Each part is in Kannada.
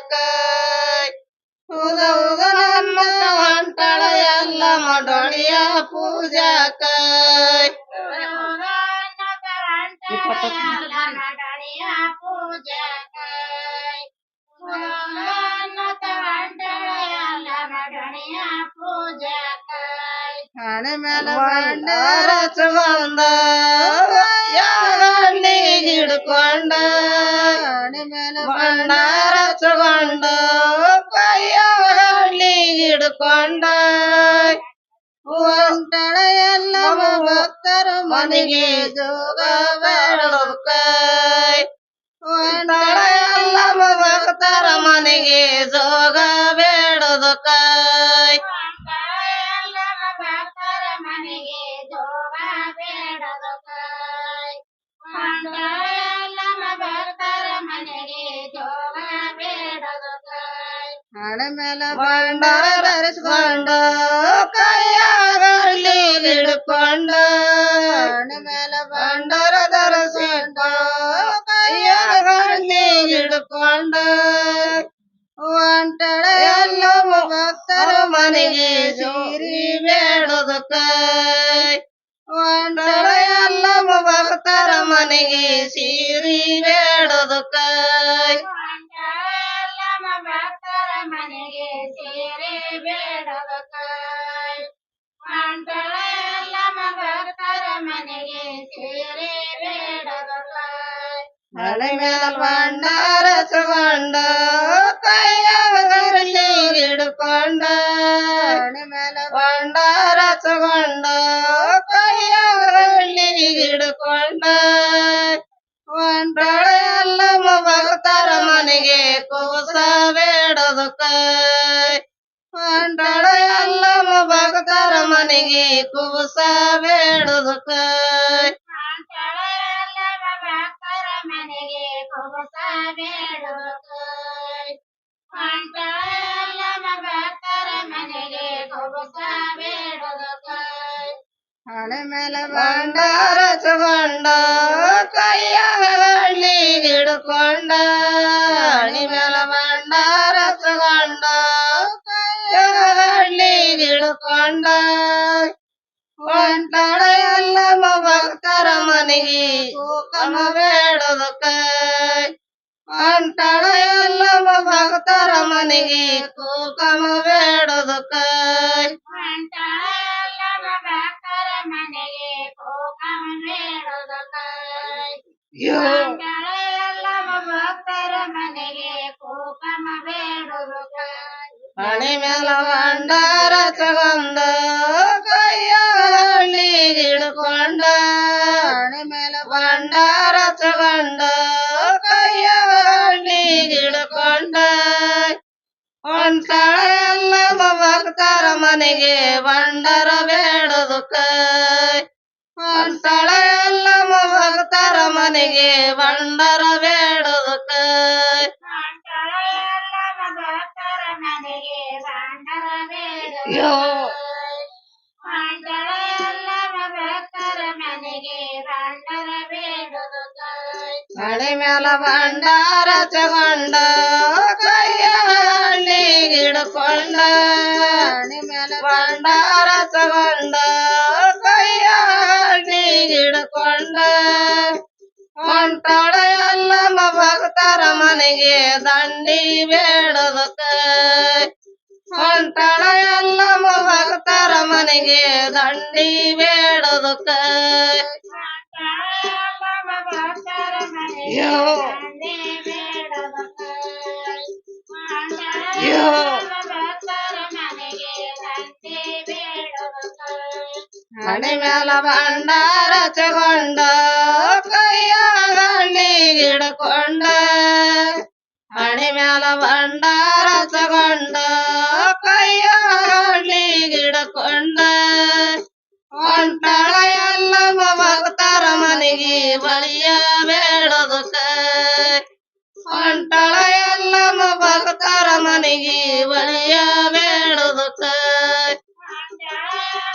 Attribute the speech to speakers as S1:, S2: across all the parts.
S1: ಪೂಜಾಕ ಉದ ಉದ ನನ್ನ ಹೊಂಟಳ ಎಲ್ಲ ಮಾಡೊಳಿಯ ಪೂಜಾಕ ಹಣೆ ಮೇಲೆ ಬಂಡಾರ ಚಗೊಂದ ಯಾಗಂಡಿ ಹಿಡ್ಕೊಂಡ ಹಣೆ ಮೇಲೆ ಬಂಡಾರ ಚಗೊಂಡ ಕೈಯಾಗಂಡಿ ಹಿಡ್ಕೊಂಡ. ಒಂಟಳ ಎಲ್ಲ ಭಕ್ತರು ಮನೆಗೆ ಜೋಗ ಬೇಡಕ ಒಂಟಳ ಎಲ್ಲ ಭಕ್ತರ ಮನೆಗೆ ಜೋಗ ಬೇಡದಕ ಹಣೆ ಮೇಲೆ ಬಂಡಾರ ಧರಿಸ್ಕೊಂಡ ಕೈಯಾಗಲಿ ಹಿಡ್ಕೊಂಡ ಹಣೆ ಮೇಲೆ ಬಂಡಾರ ಧರಿಸ್ಕೊಂಡು ಕೈಯಾಗಲಿ ಹಿಡ್ಕೊಂಡ ಒಂಟಳ ಎಲ್ಲ ಭಕ್ತರ ಮನೆಗೆ ಸೀರಿ ಬೇಡದಕ್ಕ. ಒಂಟಳ ಎಲ್ಲ ಭಕ್ತರ ಮನೆಗೆ ಸೀರಿ ಬೇಡದಕ್ಕ ಹಳೆ ಮೇಲ ತಗೊಂಡ ಬೇಡದಕ್ಕ ಒಂಟಳ ಎಲ್ಲ ಭಕ್ತರ ಮನೆಗೆ ಕೂಸ ಬೇಡದಕ್ಕ ಹಣೆ ಮೇಲೆ ಬಂಡಾರ ತಗೊಂಡ ಕೈಯಾಗಲಿ ಹಿಡ್ಕೊಂಡ ಹಿಡ್ಕೊಂಡ ಒಂಟಳ ಎಲ್ಲ ಭಕ್ತರ ಮನೆಗೆ ಕೂಕಮ ಬೇಡದಕ್ಕ ಒಂಟಳ ಎಲ್ಲ ಭಕ್ತರ ಮನೆಗೆ ಕೂಕಮ ಬೇಡದಕ್ಕ ಯೋ ಹಣೆ ಮೇಲ ಭಂಡಾರ ತಗೊಂಡ ಕೈಯಾಗಲಿ ಹಿಡ್ಕೊಂಡ ಹಣೆ ಮೇಲ ಭಂಡಾರ ತಗೊಂಡ ಕೈಯಾಗಲಿ ಹಿಡ್ಕೊಂಡ ಒಂಟಳ ಎಲ್ಲ ಭಕ್ತರ ಮನೆಗೆ ಭಂಡಾರ ಬೇಡದಕ್ಕ ಒಂಟಳ ಎಲ್ಲ ಭಕ್ತರ ಮನೆಗೆ ಭಂಡಾರ ಬೇಡದಕ್ಕ ಹಣೆ ಮೇಲ ಭಂಡಾರ ತಗೊಂಡ ಕೈಯಾಗಲಿ ಹಿಡ್ಕೊಂಡ. ಹಣೆ ಮೇಲ ಭಂಡಾರ ತಗೊಂಡ ಕೈಯಾಗಲಿ ಹಿಡ್ಕೊಂಡ. ಹೊಂಟಾಳ ಎಲ್ಲ ಭಕ್ತರ ಮನೆಗೆ, ದಂಡಿ ಬೇಡದಕ್ಕ. ಹೊಂಟಾಳ ಎಲ್ಲ ಭಕ್ತರ ಮನೆಗೆ, ದಂಡಿ ಬೇಡದಕ್ಕ. ಯೋ ಹಣೆ ಮೇಲ ಭಂಡಾರ ತಗೊಂಡ ಕೈಯಾಗಲಿ ಮನೆ ಹಣೆ ಮ್ಯಾಲ ಭಂಡಾರ ತಗೊಂಡ ಕೈಯಾಗಲಿ ಹಿಡ್ಕೊಂಡ ಹೊಂಟಾಳ ಎಲ್ಲ ಭಕ್ತರ ಮನೆಗೆ ಬಳಿಯ ಹೊಂಟಾಳ ಎಲ್ಲ ಭಕ್ತರ ಮನೆಗೆ ಬಳಿಯ ಬೇಡದಕ್ಕ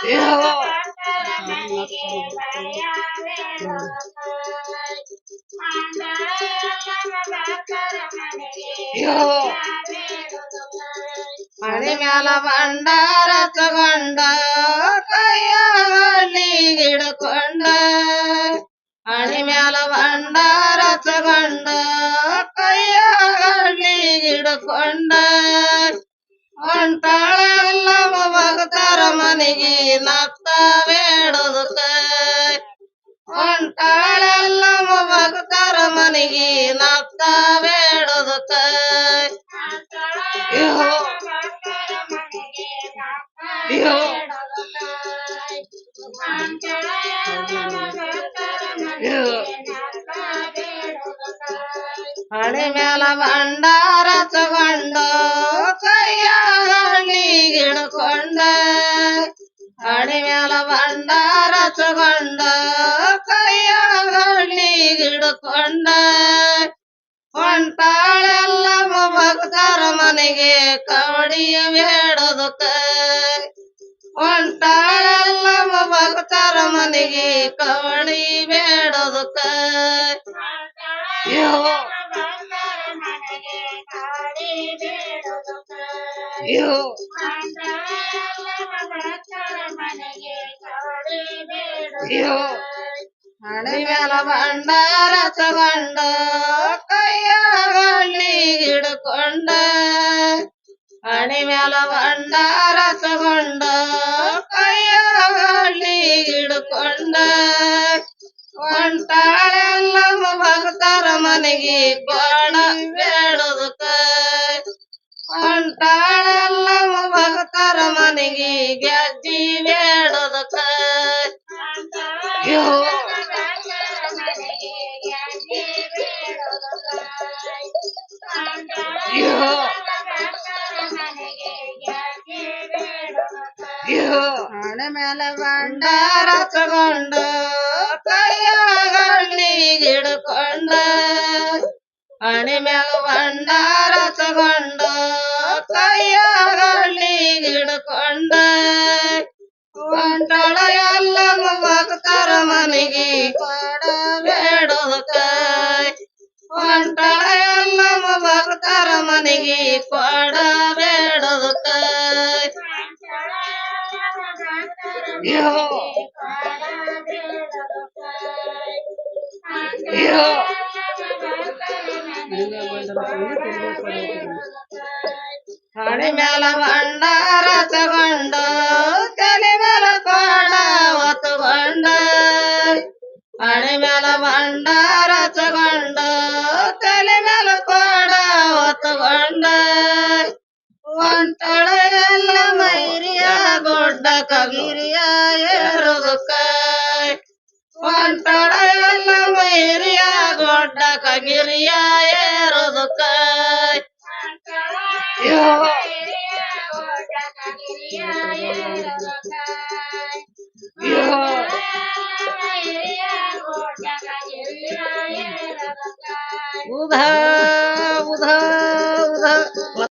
S1: ಯೋ
S2: Thank you.
S1: ಮಣಿ ಮ್ಯಾಲ ಭಂಡಾರ ತಗೊಂಡ ಹಿಡ್ಕೊಂಡ ಹೊಂಟಾಳೆಲ್ಲ ಭಕ್ತರ ಮನೆಗೆ ನತ್ತ ಬೇಡದಕ್ಕ ಹೊಂಟಾಳೆಲ್ಲ ಭಕ್ತರ ಮನೆಗೆ ನತ್ತ ಬೇಡದಕ್ಕ ಹಣೆ ಮ್ಯಾಲ ಭಂಡಾರ ಬೇಡದಕ್ಕ ಹೊಂಟಾಳೆಲ್ಲ ಭಕ್ತರ ಮನೆಗೆ ಕವಡಿ ಬೇಡದಕ ಹಣೆ ಮ್ಯಾಲ ಭಂಡಾರ ತಗೊಂಡ ಕೈಯಾಗಲಿ ಹಿಡ್ಕೊಂಡ. ಹಣೆ ಮ್ಯಾಲ ಭಂಡಾರ ತಗೊಂಡ ಕೈಯಲ್ಲಿ ಹಿಡ್ಕೊಂಡ ಒಂಟಾಳೆಲ್ಲ ಭಕ್ತರ ಮನೆಗೆ ಬಾಣ ಬೇಡದಕ ಒಂಟಾಳೆಲ್ಲ ಭಕ್ತರ ಮನೆಗೆ ಗೆಜ್ಜಿ ಬೇಡದಕ ಯೋ ಹಣೆ ರಸಗೊಂಡ ಹಿಡ್ಕೊಂಡ. ಹಣೆ ಮ್ಯಾಲ ಭಂಡಾರ ತಗೊಂಡ ಹಣೆ ಮ್ಯಾಲ ಭಂಡಾರ ತಗೊಂಡ ತಲೆ ಮ್ಯಾಲ ಕೊಡ ಹೊತ್ತುಕೊಂಡ ಹಣೆ ಮ್ಯಾಲ ಭಂಡಾರ ಗೊಡ್ಡ ಕಗಿರಿಯ ಏರುದಕ್ಕ ಹೊಂಟಳ ಎಲ್ಲ ಮೈರಿಯ ಗೊಡ್ಡ ಕಗಿರಿಯ ಏರುದಕ್ಕ ಯೋ